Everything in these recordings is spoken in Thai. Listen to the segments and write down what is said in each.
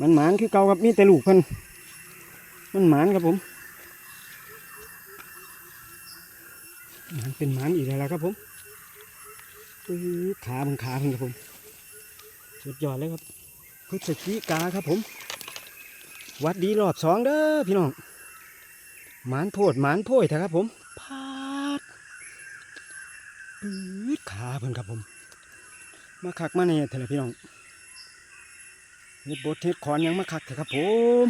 มันหมานคือเก่าครับมีแต่ลูกเพิ่นมันหมานครับผมมานเป็นหมานอีกแล้วครับผมขาบังขาเพิ่นครับผมสุดยอดเลยครับพฤศจิกาครับผม วัดดีรอบสองเด้อพี่น้องหมานโพดหมานโพยเถอะครับผมพาดปืดขาเพิ่นครับผม มาคักมาเนี่ยเถอะพี่น้อง เฮ็ดบเฮ็ดขอนยังมาคักเถอะครับผม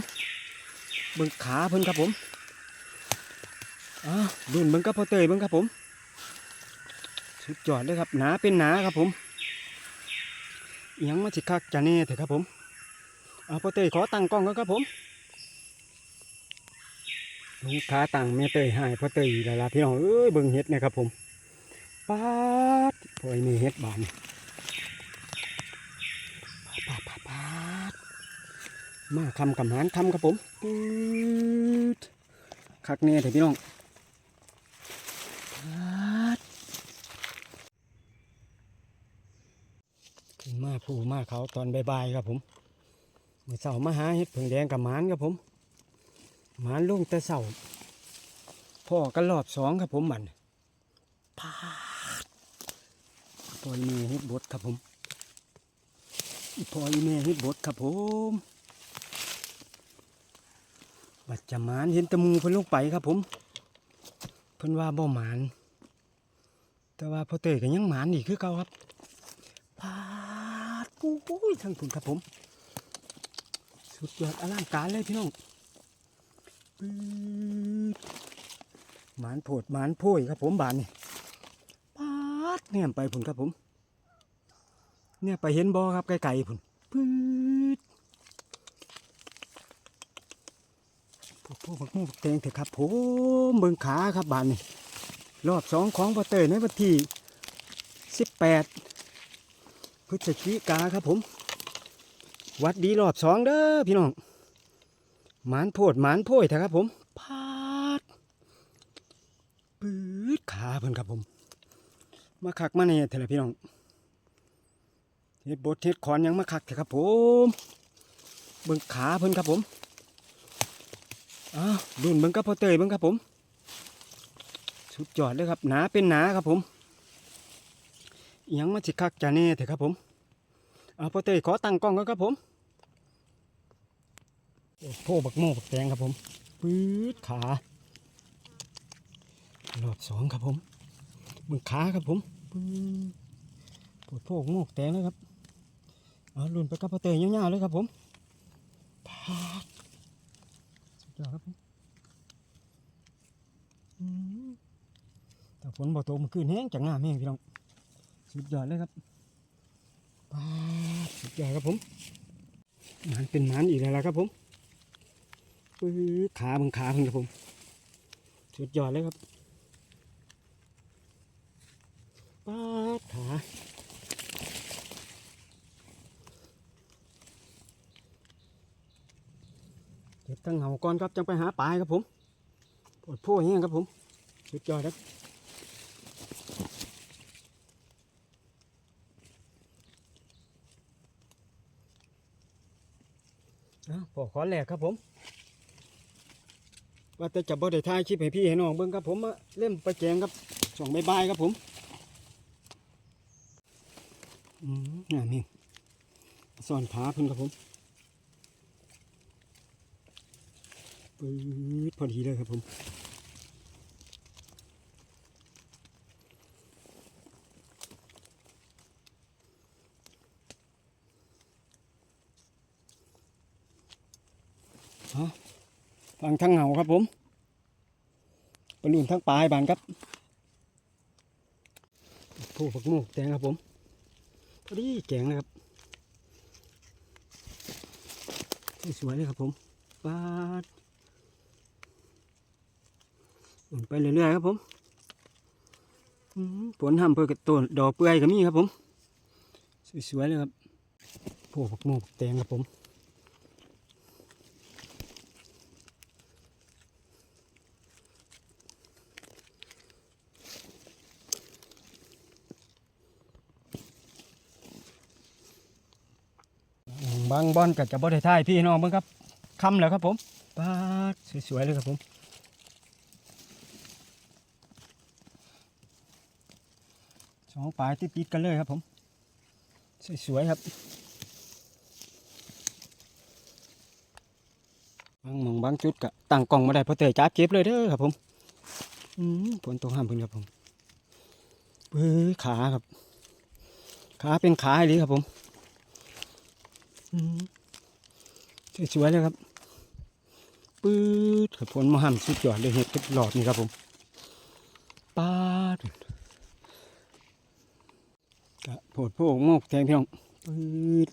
เบิ่งขาเพิ่นครับผมอ้าวดุนเบิ่งกับพ่อเตยเบิ่งครับผมสุดยอดเลยครับหนาเป็นหนาครับผมอิหยังมาสิคักจะแน่เถอะครับผมเอาพ่อเตยขอตั้งกล้องก่อนครับผมลูกค้าตั้งแม่เตยให้พ่อเตยอีกแล้วล่ะพี่น้องเอ้ยเบิ่งเฮ็ดนะครับผมปาดพ่อยนี่เฮ็ดบาน ปาดปาดปาด มาคำกับหารคำครับผมปืดคักแน่เถอะพี่น้องปาดขึ้นมาผู้มาเขาตอนบ่ายๆครับผมเมื่อเสาร์มาหาเห็ดผึ่งแดงกับหมานครับผมหมานลุงแต่เสาร์พ่อกันรอบสองครับผมมันปาดปล่อยมือเห็ดบดครับผมอีพออีแม่เฮ็ดบดครับผม บัดจะหมานเห็นตะมูเพิ่นลงไปครับผม เพิ่นว่าบ่หมาน แต่ว่าพอเตยก็ยังหมานอีกคือเก่าครับพาดปุ้ยทั้งผุนครับผม สุดยอดอลังการเลยพี่น้องปื๊ดหมานโผดหมานโพยครับผมบานนี่ปาดเนี่ยไปผุนครับผม เนี่ยไปเห็นบ่อครับไกลๆพุ่นปื๊ด พวกพวกพวกพวกแตงเถอะครับผมเบิงขาครับบานนี่รอบสองของปอเตยในวันที่สิบแปดพฤศจิกาครับผม วัดดีรอบสองเด้อพี่น้องหมานโพดหมานโพยเถอะครับผมพาดปื๊ดขาเพิ่นครับผม มาคักมาเนี่ยเถอะพี่น้องเฮ็ดบดเฮ็ดขอนยังมาคักเถอะครับผม เบิ่งขาเพิ่นครับผม อ้าวรุ่นเบิ่งกับพอเตยเบิ่งครับผม สุดยอดเลยครับหนาเป็นหนาครับผมยังมาสิคักจะแน่เถอะครับผมเอาพ่อเตยขอตั้งกล้องก่อนครับผมโอ้โหบักโมบักแตงครับผมปื๊ดขารอบสองครับผมเบิ่งขาครับผมปื๊ดปวดโพกโมกแตงเลยครับเอาลุนไปกับพ่อเตยยาวๆเลยครับผมพาด สุดยอครับแต่ฝนบ่ตกมันขึ้นแห้งจากงามแห้งพี่น้องสุดยอดเลยครับปาสุดยอดครับผมมันเป็นมันอีกแล้วล่ะครับผมปื้อขาบังขาเพิ่งครับผม สุดยอดเลยครับปาดขา ก็บตั้งเหาก่อนครับจังไปหาปลาครับผมปวดโพ่อแห้งครับผมสุดยอดครับอะปอขอแหลกครับผม ว่าแต่จะบ่ได้ถ่ายคลิปให้พี่ให้น้องเบิ่งครับผมเล่มไปแกงครับส่องใบายครับผมอืมนี่ซ่อนผาเพิ่นครับผม ปื๊ดพอดีเลยครับผมเอาฟังทั้งเหงาครับผมปลุ่นทั้งปลายบานครับผู้ฝักมูกแตงครับผมพอดีแกงเลยครับสวยเลยครับผมปาด ไปเรื่อยๆครับผมผลทำเพื่อกระต้นดอกเปื่อยก็มีครับผม สวยๆเลยครับพวกผักโมกแตงครับผมบางบอนก็จะบ่ได้ท่ายพี่น้องเบิ่งครับคำแล้วครับผมปาดสวยๆเลยครับผม องปลายติดๆกันเลยครับผม สวยๆครับบางมองบางจุดก็ตั้งกล้องมาได้พอเตยจับเก็บเลยเด้อครับผมอืมฝนตกห้ามพิ่นครับผมเฮ้ยขาครับ ขาเป็นขาอีหลีครับผมอืมสวยๆเลยครับปื๊ดผลมหันสุดยอดเลยเห็ดทุกหลอดนี่ครับผมปาดะโผดโพกโมกแทงพี่น้องปืด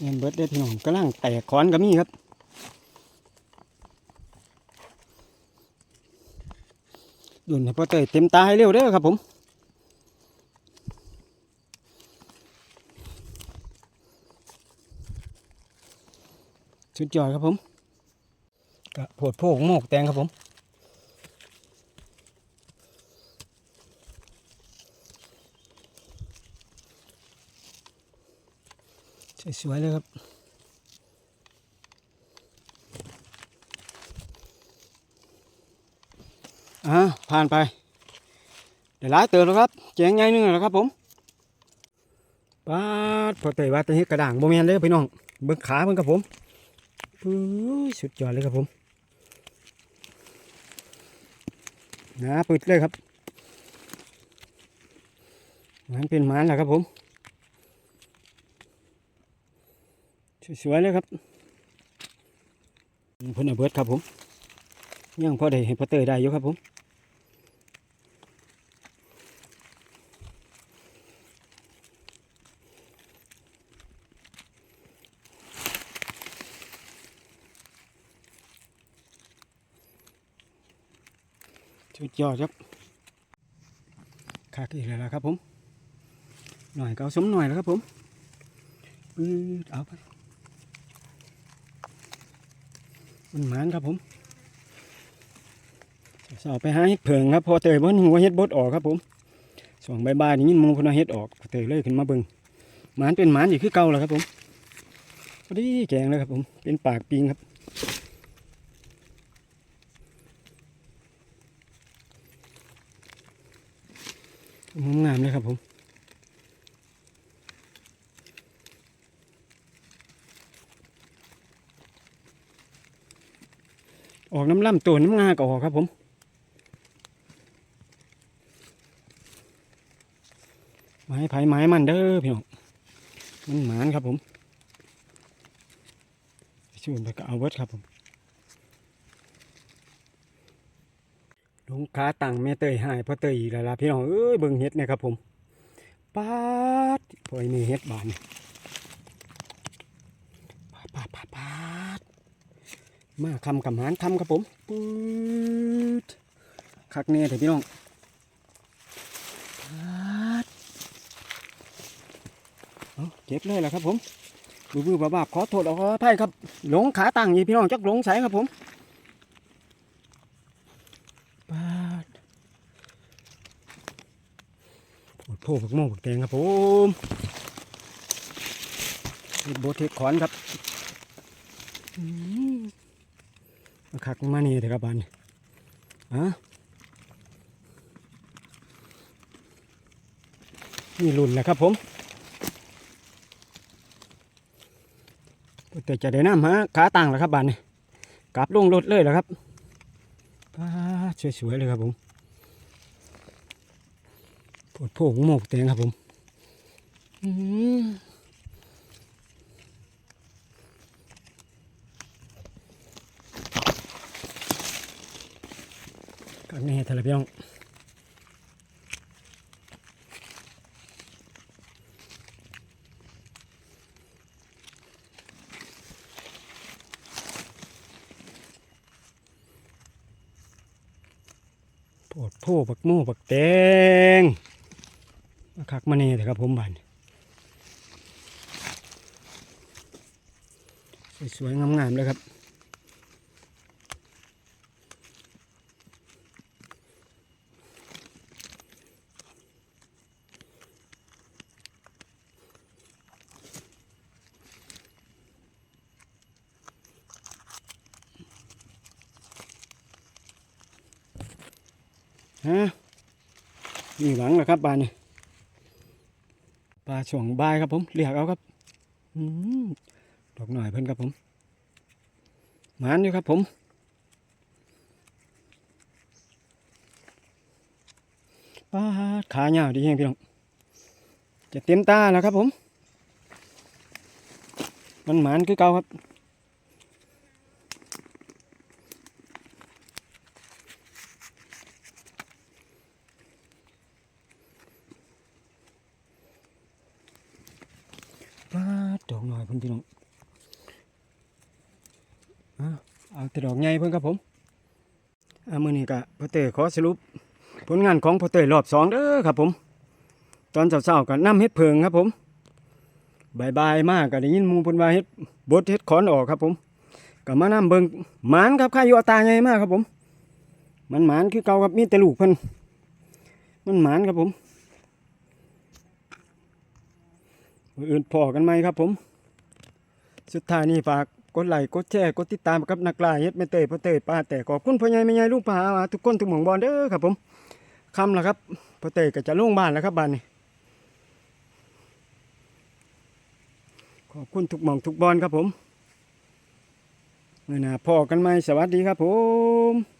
เงินเบิดได้พี่น้องกำลังแตกขอนก็มีครับดุนให้พ่อเตยเต็มตาให้เร็วเด้อครับผมสุดยอดครับผม กะโผดโพกโมกแตงครับผมสวยๆเลยครับอ่าผ่านไปเดี๋ยวหลายเติมแล้วครับแจงใหญ่หนึงแล้วครับผมปาดพอเตยว่าตัวนี้กระด่างโมเมนเลยพี่น้องเบิ้งขาเบิ้งครับผมสุดยอดเลยครับผม หนาปึดเลยครับมันเป็นหมานแล้วครับผม สวยๆเลยครับเพิ่นอเบิร์ดครับผม ยังพอได้เห็นพอเตยได้อยู่ครับผม สุดยอดครับคักอีกแล้วครับผม หน่อยก็เอาสมหน่อยแล้วครับผมปืดเอาไปมันหมานครับผมสอบไปหาเห็ดเผิงครับ พอเตยมันหัวเห็ดบดออกครับผมสองใบใบนี่ยินหมูเพนเอาเห็ดออกเตยเลยขึ้นมาเบิงหมานเป็นหมานอีกคือเก่าแล้วครับผมพอดีแกงเลยครับผม เป็นปากปิงครับ งามเลยครับผมออกน้ำล่ำตัวน้ำงาก็ออกครับผมไม้ไผ่ไม้มันเด้อพี่น้องมันหมานครับผมช่วยไปก็เอาเวิร์ดครับผม ลงขาตังแม่เตยหายเพราะเตยอีกแล้วล่ะพี่น้องเอ้ยเบิ่งเห็ดนะครับผมปาดพอยนี่เห็ดบานปาดปาดปาดปาดมาคำกับหารคำครับผมปื๊ดคักเน่เถอะพี่น้องปาดเอาเก็บเลยแหละครับผมบูบือบาบาขอโทษขออภัยครับหลงขาตังยี่พี่น้องจักหลงใสครับผมปาด โอ้โหผักโม่ผักแตงครับผมเฮ็ดโบเทคขอนครับอืมมาคักมานี่เถอะครับบานอะนี่หลุนแหละครับผมแต่จะได้น้ำฮะขาต่างแล้วครับบานนี่กลับลงรถเลยแล้วครับสวยๆเลยครับผม ดโผงโมกแตงครับผมกันี่ทะเลพี่น้องโพดโพบักโม่บักแตง คักมาแน่แต่ครับผมบ้านสวยงามๆเลยครับฮะมีหลังนะครับบ้านนี่ ปลาช่วงบายครับผมเรียกเอาครับอดอกหน่อยเพิ่นครับผมหมานอยู่ครับผมปลาขาเหยาวดีแฮงพี่น้องจะเต็มตาแล้วครับผม มันหมานคือเก่าครับ ปลาดอก หน่อยเพิ่นพี่น้องเอาแต่ดอกใหญ่เพิ่นครับผมอามือนี้ก็พ่อเต้ขอสรุป ผลงานของพ่อเต้รอบสองเด้อครับผม ตอนเช้าๆก็น้ำเฮ็ดเพิงครับผมบ่ายมากก็ได้ยินมูพ่นว่าเฮ็ดบดเฮ็ดขอนออกครับผมก็มานํเบิงหมานครับค่าอยู่เอตาใหญ่มากครับผม มันหมานคือเก่าครับมีแต่ลูกเพิ่นมันหมานครับผมออื่นพอกันไหมครับผม สุดท้ายนี้ฝากกดไลค์กดแชร์กดติดตามกับนักล่าเฮ็ดไม่เตยพ่อเตยป้าแต่ขอบคุณพ่อใหญ่แม่ใหญ่ลูกป้าอาทุกคนทุกหม่องบอลเด้อครับผมคำละครับพ่อเตยก็จะลงบ้านแล้วครับบ้านนี้ขอบคุณทุกหม่องทุกบอลครับผมเมื่อนาพอกันไหมสวัสดีครับผม